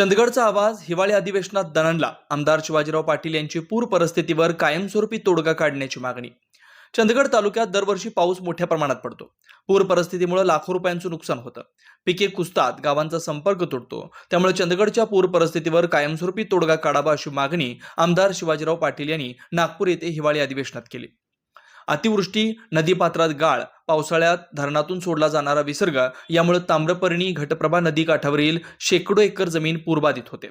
चंदगडचा आवाज हिवाळी अधिवेशनात दणणला. आमदार शिवाजीराव पाटील यांची पूर परिस्थितीवर कायमस्वरूपी तोडगा काढण्याची मागणी. चंदगड तालुक्यात दरवर्षी पाऊस मोठ्या प्रमाणात पडतो. पूर परिस्थितीमुळे लाखो रुपयांचं नुकसान होतं. पिके कुसतात गावांचा संपर्क तुटतो. त्यामुळे चंदगडच्या पूर परिस्थितीवर कायमस्वरूपी तोडगा काढावा अशी मागणी आमदार शिवाजीराव पाटील यांनी नागपूर येथे हिवाळी अधिवेशनात केली. अतिवृष्टी नदीपात्रात गाळ पावसाळ्यात धरणातून सोडला जाणारा विसर्ग यामुळे ताम्रपर्णी घटप्रभा नदी काठावरील शेकडो एकर जमीन पूरबाधित होते.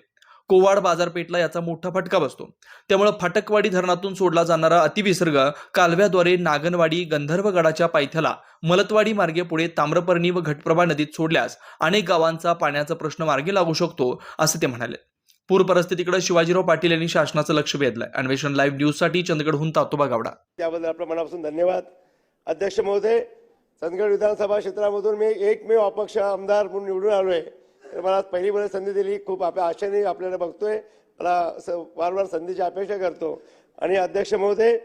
कोवाड बाजारपेठला याचा मोठा फटका बसतो. त्यामुळे फाटकवाडी धरणातून सोडला जाणारा अतिविसर्ग कालव्याद्वारे नागनवाडी गंधर्वगडाच्या पायथ्याला मलतवाडी मार्गे पुढे ताम्रपर्णी व घटप्रभा नदीत सोडल्यास अनेक गावांचा पाण्याचा प्रश्न मार्गी लागू शकतो असं ते म्हणाले. पूर परिस्थितीकडे शिवाजीराव पाटील यांनी शासनाचं लक्ष वेधलंय. अन्वेषण लाईव्ह न्यूजसाठी चंदगडहून तातोबा गावडा. त्याबद्दल आपल्या मनापासून धन्यवाद. अध्यक्ष महोदय चंदगड विधानसभा क्षेत्रामधून मी एकमेव अपक्ष आमदार म्हणून निवडून आलो आहे तर मला पहिली मला संधी दिली. खूप आपल्या आशेने आपल्याला बघतोय. मला स वारंवार संधीची अपेक्षा करतो. आणि अध्यक्ष महोदय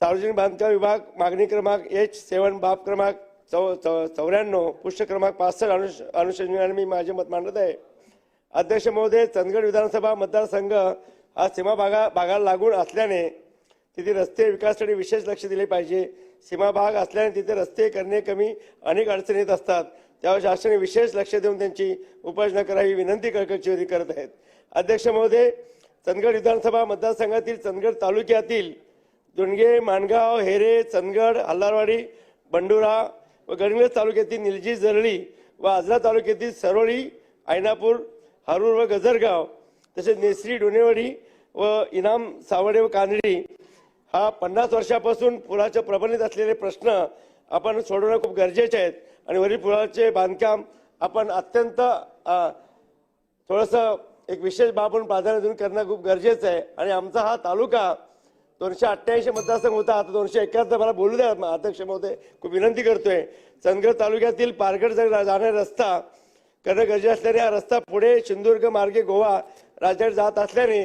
सार्वजनिक बांधकाम विभाग मागणी क्रमांक एच सेवन बाब क्रमांक चौ चौ चौऱ्याण्णव पुष्य क्रमांक पासष्ट अनुष अनुषंगाने मी माझे मत मांडत आहे. अध्यक्ष महोदय चंदगड विधानसभा मतदारसंघ हा सीमा भागा भागाला लागून असल्याने तिथे रस्ते विकासासाठी विशेष लक्ष दिले पाहिजे. सीमा भाग असल्याने तिथे रस्ते करणे कमी अनेक अडचणी येत असतात. त्यावर शासनाने विशेष लक्ष देऊन त्यांची उपाययोजना करावी विनंती कळकळीची करत आहेत. अध्यक्ष महोदय चंदगड विधानसभा मतदारसंघातील चंदगड तालुक्यातील दुणगे माणगाव हेरे चंदगड हल्लारवाडी बंडुरा व गडहिंग्लज तालुक्यातील निलजी जरळी व आजरा तालुक्यातील सरोळी आयनापूर हारूर व गजरगाव तसेच नेसरी डोनेवाडी व इनाम सावडे व कानडी हा पन्नास वर्षापासून पुराचे प्रबलित असलेले प्रश्न आपण सोडवणं खूप गरजेचे आहेत. आणि वरील पुलाचे बांधकाम आपण अत्यंत थोडंसं एक विशेष बाब म्हणून प्राधान्य देऊन करणं खूप गरजेचं आहे. आणि आमचा हा तालुका दोनशे अठ्ठ्याऐंशी मतदारसंघ होता. आता दोनशे एक्क्याहत्तर मला बोलू द्या. अध्यक्ष महोदय खूप विनंती करतोय. चंदगड तालुक्यातील पारगड जर जाणारा रस्ता करणं गरजेचं असल्याने हा रस्ता पुढे सिंधुदुर्ग मार्गे गोवा राज्यात जात असल्याने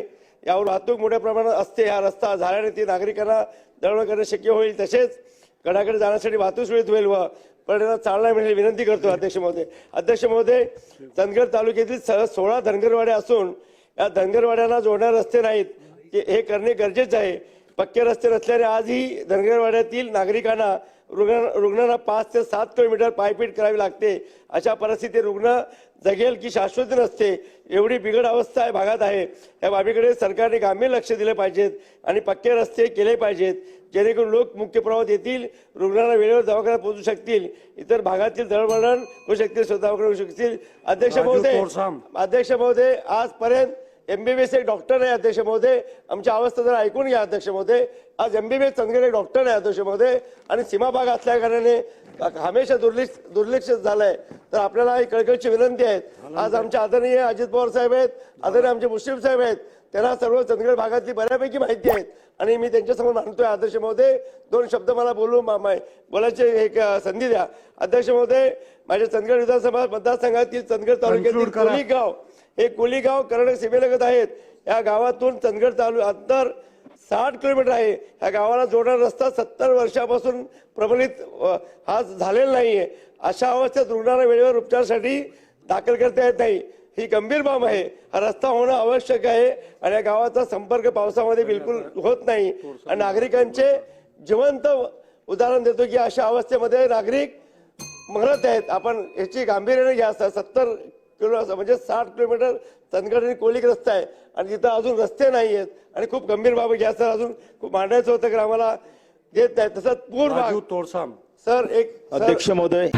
यावर वाहतूक मोठ्या प्रमाणात असते हा रस्ता झाल्याने ती नागरिकांना दळण करणं शक्य होईल. तसेच गडाकडे जाण्यासाठी वाहतूक सुरळीत होईल व पर्यटनात चालना मिळेल. विनंती करतो अध्यक्ष महोदय. अध्यक्ष महोदय चंदगड तालुक्यातील स- सोळा धनगरवाड्या असून या धनगरवाड्यांना जोडणारे रस्ते नाहीत. हे करणे गरजेचे आहे. पक्के रस्ते नसल्याने आजही धनगरवाड्यातील नागरिकांना रुग्ण रुग्णांना पाच ते सात किलोमीटर पायपीट करावी लागते. अशा परिस्थितीत रुग्ण जगेल की शाश्वत नसते एवढी बिघड अवस्था या भागात आहे. या बाबीकडे सरकारने गांभीर लक्ष दिले पाहिजेत आणि पक्के रस्ते केले पाहिजेत जेणेकरून लोक मुख्य प्रवाहात येतील रुग्णांना वेळेवर दवाखान्यात पोहोचू शकतील इतर भागातील दळणवळण होऊ शकतील स्वतःकडे होऊ शकतील. अध्यक्ष महोदय. अध्यक्ष महोदय आजपर्यंत एमबीबीएस एक डॉक्टर आहे अध्यक्ष महोदय. आमची अवस्था जरा ऐकून घ्या अध्यक्ष महोदय. आज एमबीबीएस चंदगड एक डॉक्टर आहे अध्यक्ष महोदय. आणि सीमा भाग असल्या कारणाने हमेशा दुर्लक्ष दुर्लक्ष झालंय. तर आपल्याला एक कळकळीची विनंती आहे. आज आमचे आदरणीय अजित पवार साहेब आहेत आदरणीय आमचे मुस्लिम साहेब आहेत त्यांना सर्व चंदगड भागातली बऱ्यापैकी माहिती आहेत आणि मी त्यांच्यासमोर मांडतोय अध्यक्ष महोदय. दोन शब्द मला बोलू बोलायचे एक संधी द्या. अध्यक्ष महोदय माझ्या चंदगड विधानसभा मतदारसंघातील चंदगड तालुक्यातील गाव हे कोलीगाव कर्नाटक सीमेलगत आहेत. या गावातून चंदगड तालु अंतर साठ किलोमीटर आहे. या गावाला जोडणारा रस्ता सत्तर वर्षापासून प्रबलित हा झालेला नाही आहे अशा अवस्थेत रुग्णाला वेळेवर उपचारासाठी दाखल करता येत नाही. ही गंभीर बाब आहे. हा रस्ता होणं आवश्यक आहे आणि या गावाचा संपर्क पावसामध्ये बिलकुल होत नाही. आणि नागरिकांचे जिवंत उदाहरण देतो की अशा अवस्थेमध्ये नागरिक मरत आहेत. आपण याची गांभीर्याने घ्या. सत्तर किलो म्हणजे साठ किलोमीटर चंदगड आणि कोलिक रस्ता आहे. आणि तिथं अजून रस्ते नाही आहेत. आणि खूप गंभीर बाब घ्या सर अजून खूप मांडायचं होतं की आम्हाला देत नाही. तसंच पूर भाग. राजू तोरसाम सर एक अध्यक्ष महोदय.